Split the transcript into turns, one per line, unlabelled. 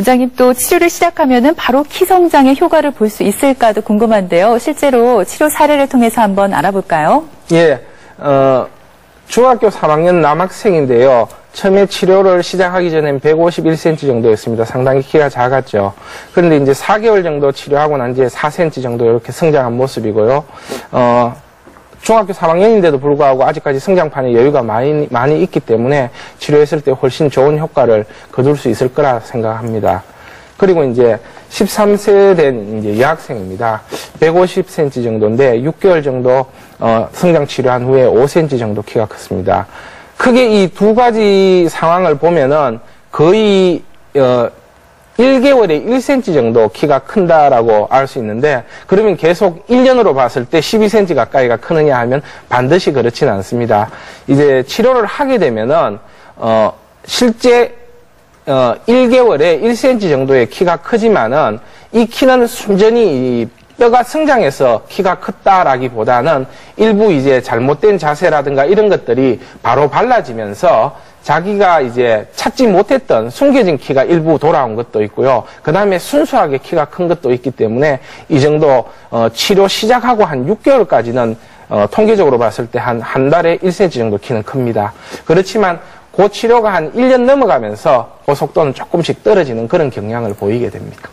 원장님 또 치료를 시작하면은 바로 키 성장의 효과를 볼 수 있을까도 궁금한데요. 실제로 치료 사례를 통해서 한번 알아볼까요?
예, 어, 중학교 3학년 남학생인데요. 처음에 치료를 시작하기 전엔 151cm 정도였습니다. 상당히 키가 작았죠. 그런데 이제 4개월 정도 치료하고 난 뒤에 4cm 정도 이렇게 성장한 모습이고요. 어, 중학교 3학년인데도 불구하고 아직까지 성장판에 여유가 많이, 많이 있기 때문에 치료했을 때 훨씬 좋은 효과를 거둘 수 있을 거라 생각합니다. 그리고 이제 13세 된 이제 여학생입니다. 150cm 정도인데 6개월 정도 어, 성장 치료한 후에 5cm 정도 키가 컸습니다. 크게 이 두 가지 상황을 보면은 거의 어, 1개월에 1cm 정도 키가 큰다라고 알 수 있는데 그러면 계속 1년으로 봤을 때 12cm 가까이가 크느냐 하면 반드시 그렇지는 않습니다. 이제 치료를 하게 되면은 어, 실제 어, 1개월에 1cm 정도의 키가 크지만은 이 키는 순전히 이 뼈가 성장해서 키가 컸다라기보다는 일부 이제 잘못된 자세라든가 이런 것들이 바로 발라지면서 자기가 이제 찾지 못했던 숨겨진 키가 일부 돌아온 것도 있고요. 그 다음에 순수하게 키가 큰 것도 있기 때문에 이 정도 어, 치료 시작하고 한 6개월까지는 어, 통계적으로 봤을 때 한 한 달에 1cm 정도 키는 큽니다. 그렇지만 그 치료가 한 1년 넘어가면서 그 속도는 조금씩 떨어지는 그런 경향을 보이게 됩니다.